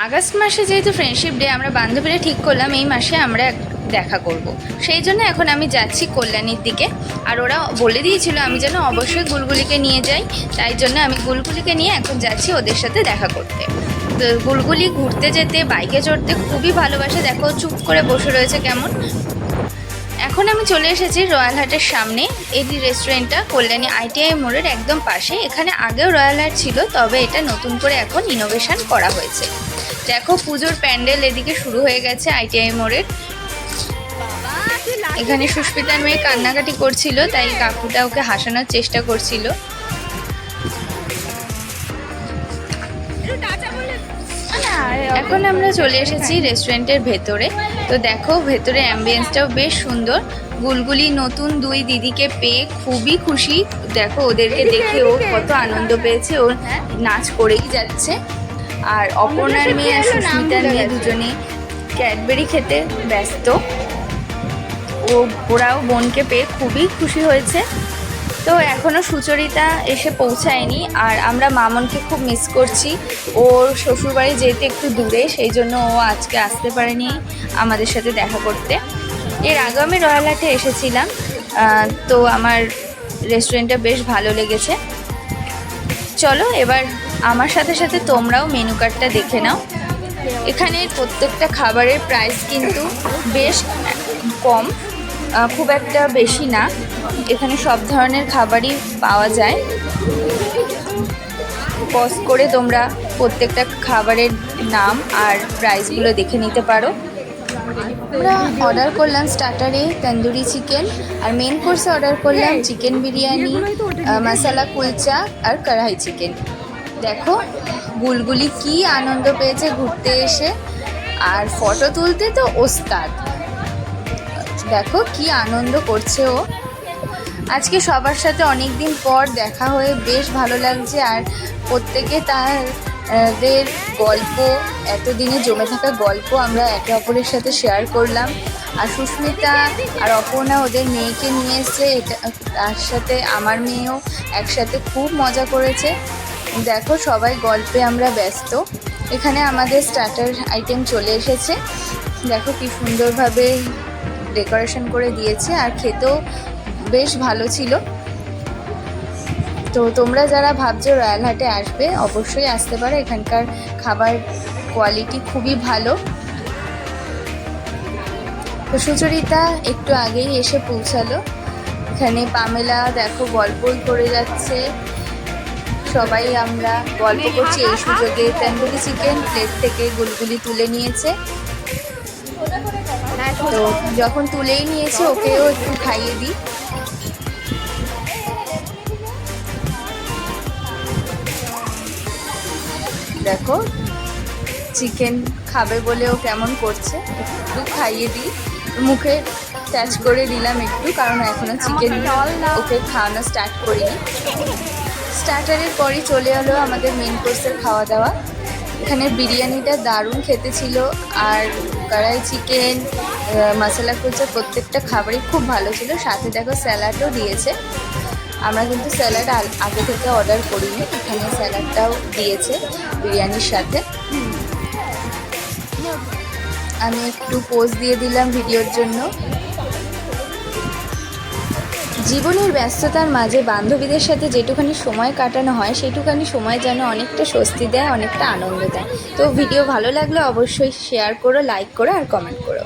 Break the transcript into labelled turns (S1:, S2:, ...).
S1: August মাসে যেহেতু friendship day আমরা বান্ধবীরা ঠিক করলাম এই মাসে আমরা দেখা করব। সেই জন্য এখন আমি যাচ্ছি কল্যাণীর দিকে। আর ওরা বলে দিয়েছিল আমি যেন অবশ্যই গুলগুলিকে নিয়ে যাই। তাই জন্য আমি গুলগুলিকে নিয়ে এখন যাচ্ছি ওদের সাথে দেখা করতে। তো গুলগুলি ঘুরতে যেতে, বাইকে চড়তে খুবই ভালোবাসে। দেখো, চুপ করে বসে রয়েছে কেমন। এখন আমি চলে এসেছি রয়্যাল হাটের সামনে। এই রেস্টুরেন্টটা কল্যাণী আইটিআই মোড়ের একদম পাশে। এখানে আগেও রয়্যাল হাট ছিল, তবে এটা নতুন করে এখন ইনোভেশন করা হয়েছে। দেখো, পুজোর প্যান্ডেল এদিকে শুরু হয়ে গেছে আইটিআই মোড়ের এখানে সুস্মিতার মেয়ে কান্নাকাটি করছিল, তাই কাকুটা ওকে হাসানোর চেষ্টা করছিল। এখন আমরা চলে এসেছি রেস্টুরেন্টের ভেতরে। তো দেখো, ভেতরে অ্যাম্বিয়েন্সটাও বেশ সুন্দর। গুলগুলি নতুন দুই দিদিকে পেয়ে খুবই খুশি। দেখো, ওদেরকে দেখে ও কত আনন্দ পেয়েছে। ও নাচ করেই যাচ্ছে। আর অপর্ণার মেয়ে আর সুস্মিতার মেয়ে দুজনে ক্যাডবেরি খেতে ব্যস্ত। ও ওরাও বোনকে পেয়ে খুবই খুশি হয়েছে। তো এখনও সুচরিতা এসে পৌঁছায়নি আর আমরা মামনকে খুব মিস করছি। ওর শ্বশুরবাড়ি যেতে একটু দূরে সেই জন্য ও আজকে আসতে পারেনি আমাদের সাথে দেখা করতে। এর আগে আমি রয়্যাল হাটে এসেছিলাম। তো আমার রেস্টুরেন্টটা বেশ ভালো লেগেছে। চলো এবার আমার সাথে সাথে তোমরাও মেনু কার্ডটা দেখে নাও। এখানে প্রত্যেকটা খাবারের প্রাইস কিন্তু বেশ কম খুব একটা বেশি না। এখানে সব ধরনের খাবারই পাওয়া যায়। পজ করে তোমরা প্রত্যেকটা খাবারের নাম আর প্রাইসগুলো দেখে নিতে পারো। আমরা অর্ডার করলাম স্টার্টারে তন্দুরি চিকেন আর মেন কোর্সে অর্ডার করলাম চিকেন বিরিয়ানি মশালা কুলচা আর কড়াই চিকেন দেখো বুলগুলি কি আনন্দ পেয়েছে ঘুরতে এসে। আর ফটো তুলতে তো ওস্তাদ। দেখো, কি আনন্দ করছে ও। আজকে সবার সাথে অনেক দিন পর দেখা হয়ে বেশ ভালো লাগছে। আর প্রত্যেকে তাদের গল্প, এতদিনে জমে থাকা গল্প আমরা একে অপরের সাথে শেয়ার করলাম। আর সুস্মিতা আর অপর্ণা ওদের মেয়েকে নিয়ে এসছে। এটা, তার সাথে আমার মেয়েও একসাথে খুব মজা করেছে। দেখো, সবাই গল্পে আমরা ব্যস্ত। এখানে আমাদের স্টার্টার আইটেম চলে এসেছে। দেখো কি সুন্দরভাবে ডেকোরেশন করে দিয়েছে আর খেতেও বেশ ভালো ছিল। তো তোমরা যারা ভাবছ রয়্যাল হাটে আসবে, অবশ্যই আসতে পারো। এখানকার খাবার কোয়ালিটি খুবই ভালো। তো সুচরিতা একটু আগেই এসে পৌঁছালো। এখানে পামেলা, দেখো গল্পই করে যাচ্ছে। সবাই আমরা গল্প করছি এই সুযোগে তন্দুরি চিকেন প্লেট থেকে গুলগুলি তুলে নিয়েছে। তো যখন তুলেই নিয়েছে ওকেও একটু খাইয়ে দিই। দেখো চিকেন খাবে বলে ও কেমন করছে একটু খাইয়ে দিই। মুখে ট্যাচ করে দিলাম একটু কারণ এখনও চিকেন ওকে খাওয়ানো স্টার্ট করিনি। স্টার্টারের পরই চলে এলো আমাদের মেন কোর্সের খাওয়া দাওয়া। এখানে বিরিয়ানিটা দারুণ খেতে ছিল আর কড়াই চিকেন মশলা কুলচা প্রত্যেকটা খাবারই খুব ভালো ছিল। সাথে দেখো স্যালাডও দিয়েছে। আমরা কিন্তু স্যালাড আগে থেকে অর্ডার করিনি, এখানে স্যালাডটাও দিয়েছে বিরিয়ানির সাথে। আমি একটু পোজ দিয়ে দিলাম ভিডিওর জন্য। জীবনের ব্যস্ততার মাঝে বান্ধবীদের সাথে যেটুখানি সময় কাটানো হয়, সেটুখানি সময় যেন অনেকটা স্বস্তি দেয়, অনেকটা আনন্দ দেয়। তো ভিডিও ভালো লাগলে অবশ্যই শেয়ার করো লাইক করো আর কমেন্ট করো।